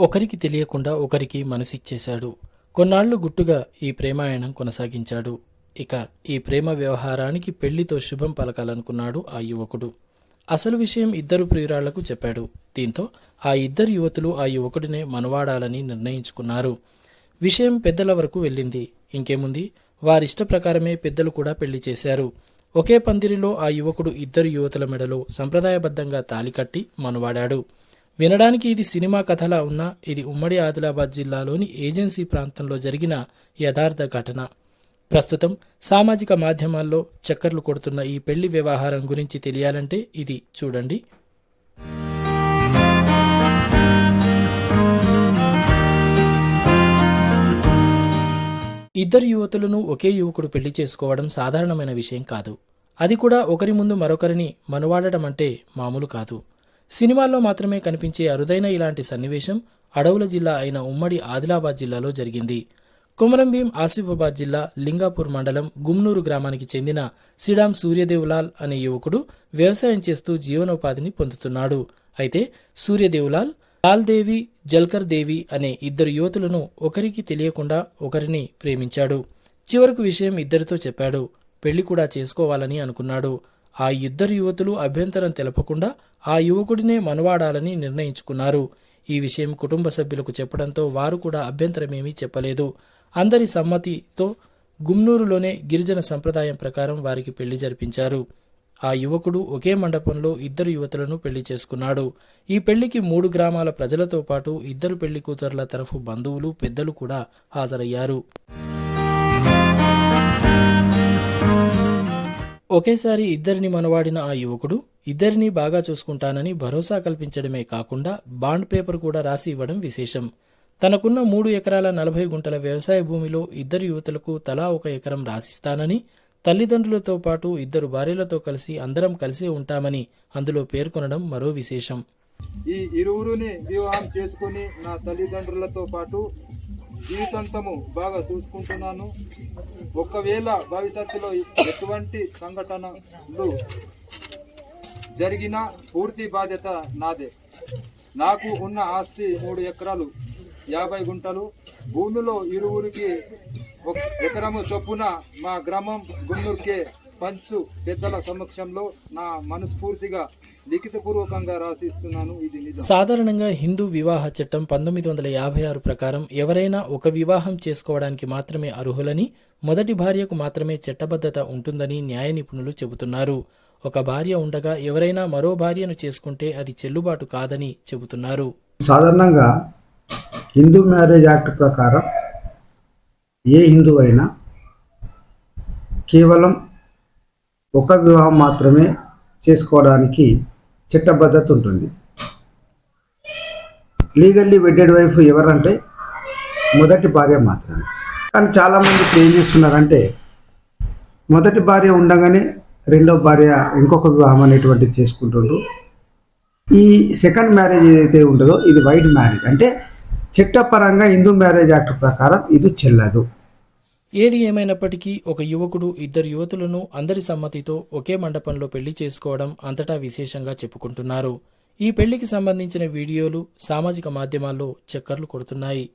ఒకరికి తెలియకుండా ఒకరికి మనసిచ్చేశాడు. కొన్నాళ్ళు గుట్టుగా ఈ ప్రేమాయణం కొనసాగించాడు. ఇక ఈ ప్రేమ వ్యవహారానికి పెళ్ళితో శుభం పలకాలనుకున్నాడు ఆ యువకుడు. అసలు విషయం ఇద్దరు ప్రియురాళ్ళకు చెప్పాడు. దీంతో ఆ ఇద్దరు యువతులు ఆ యువకుడినే మనవాడాలని నిర్ణయించుకున్నారు. విషయం పెద్దల వరకు వెళ్ళింది. ఇంకేముంది? వారిష్ట ప్రకారమే పెద్దలు కూడా పెళ్ళి చేశారు. ఒకే పందిరిలో ఆ యువకుడు ఇద్దరు యువతుల మెడలో సంప్రదాయబద్ధంగా తాలి కట్టి మనవాడాడు. వినడానికి ఇది సినిమా కథలా ఉన్నా ఇది ఉమ్మడి ఆదిలాబాద్ జిల్లాలోని ఏజెన్సీ ప్రాంతంలో జరిగిన యథార్థ ఘటన. ప్రస్తుతం సామాజిక మాధ్యమాల్లో చక్కర్లు కొడుతున్న ఈ పెళ్ళి వ్యవహారం గురించి తెలియాలంటే ఇది చూడండి. ఇద్దరు యువతులను ఒకే యువకుడు పెళ్ళి చేసుకోవడం సాధారణమైన విషయం కాదు. అది కూడా ఒకరి ముందు మరొకరిని మనువాడటం అంటే మామూలు కాదు. సినిమాల్లో మాత్రమే కనిపించే అరుదైన ఇలాంటి సన్నివేశం అడవుల జిల్లా అయిన ఉమ్మడి ఆదిలాబాద్ జిల్లాలో జరిగింది. కొమరంభీం ఆసిఫాబాద్ జిల్లా లింగాపూర్ మండలం గుమ్నూరు గ్రామానికి చెందిన సిడాం సూర్యదేవులాల్ అనే యువకుడు వ్యవసాయం చేస్తూ జీవనోపాధిని పొందుతున్నాడు. అయితే సూర్యదేవులాల్ లాల్దేవి జల్కర్ దేవి అనే ఇద్దరు యువతులను ఒకరికి తెలియకుండా ఒకరిని ప్రేమించాడు. చివరకు విషయం ఇద్దరితో చెప్పాడు. పెళ్ళి కూడా చేసుకోవాలని అనుకున్నాడు. ఆ ఇద్దరు యువతులు అభ్యంతరం తెలపకుండా ఆ యువకుడినే మనవాడాలని నిర్ణయించుకున్నారు. ఈ విషయం కుటుంబ సభ్యులకు చెప్పడంతో వారు కూడా అభ్యంతరమేమీ చెప్పలేదు. అందరి సమ్మతితో గుమ్నూరులోనే గిరిజన సంప్రదాయం ప్రకారం వారికి పెళ్ళి జరిపించారు. ఆ యువకుడు ఒకే మండపంలో ఇద్దరు యువతులను పెళ్ళి చేసుకున్నాడు. ఈ పెళ్ళికి మూడు గ్రామాల ప్రజలతో పాటు ఇద్దరు పెళ్ళి కూతుర్ల తరఫు బంధువులు పెద్దలు కూడా హాజరయ్యారు. ఒకేసారి ఇద్దరిని మనవాడిన ఆ యువకుడు ఇద్దరిని బాగా చూసుకుంటానని భరోసా కల్పించడమే కాకుండా బాండ్ పేపర్ కూడా రాసి ఇవ్వడం విశేషం. తనకున్న మూడు ఎకరాల నలభై గుంటల వ్యవసాయ భూమిలో ఇద్దరు యువతులకు తలా ఒక ఎకరం రాసిస్తానని తల్లిదండ్రులతో పాటు ఇద్దరు భార్యలతో కలిసి అందరం కలిసే ఉంటామని అందులో పేర్కొనడం మరో విశేషం. ఈ ఇరువురుని వివాహం చేసుకుని నా తల్లిదండ్రులతో పాటు జీవితాంతము బాగా చూసుకుంటున్నాను. ఒకవేళ భవిష్యత్తులో ఎటువంటి సంఘటనలు జరిగిన పూర్తి బాధ్యత నాదే. నాకు ఉన్న ఆస్తి మూడు ఎకరాలు యాభై గుంటలు. భూమిలో ఇరువురికి ఒక ఎకరము చొప్పున మా గ్రామం గున్నూరుకే పంచు పెద్దల సమక్షంలో నా మనస్ఫూర్తిగా లిఖితపూర్వకంగా ఇది సాధారణంగా హిందూ వివాహ చట్టం పంతొమ్మిది వందల యాభై ఆరు ప్రకారం ఎవరైనా ఒక వివాహం చేసుకోవడానికి మాత్రమే అర్హులని మొదటి భార్యకు మాత్రమే చట్టబద్ధత ఉంటుందని న్యాయ నిపుణులు చెబుతున్నారు. ఒక భార్య ఉండగా ఎవరైనా మరో భార్యను చేసుకుంటే అది చెల్లుబాటు కాదని చెబుతున్నారు. సాధారణంగా హిందూ మ్యారేజ్ యాక్ట్ ప్రకారం ఏ హిందూ అయినా కేవలం ఒక వివాహం మాత్రమే చేసుకోవడానికి చట్టబద్ధత ఉంటుంది లీగల్లీ వెడ్డెడ్ వైఫ్ ఎవరంటే మొదటి భార్య మాత్రమే. కానీ చాలామంది ఏం చేస్తున్నారంటే మొదటి భార్య ఉండగానే రెండో భార్య ఇంకొక వివాహం అనేటువంటిది చేసుకుంటుండ్రు. ఈ సెకండ్ మ్యారేజ్ ఏదైతే ఉంటుందో ఇది వైట్ మ్యారేజ్. అంటే చట్టపరంగా హిందూ మ్యారేజ్ యాక్ట్ ప్రకారం ఇది చెల్లదు. ఏది ఏమైనప్పటికీ ఒక యువకుడు ఇద్దరు యువతులను అందరి సమ్మతితో ఒకే మండపంలో పెళ్ళి చేసుకోవడం అంతటా విశేషంగా చెప్పుకుంటున్నారు. ఈ పెళ్ళికి సంబంధించిన వీడియోలు సామాజిక మాధ్యమాల్లో చక్కర్లు కొడుతున్నాయి.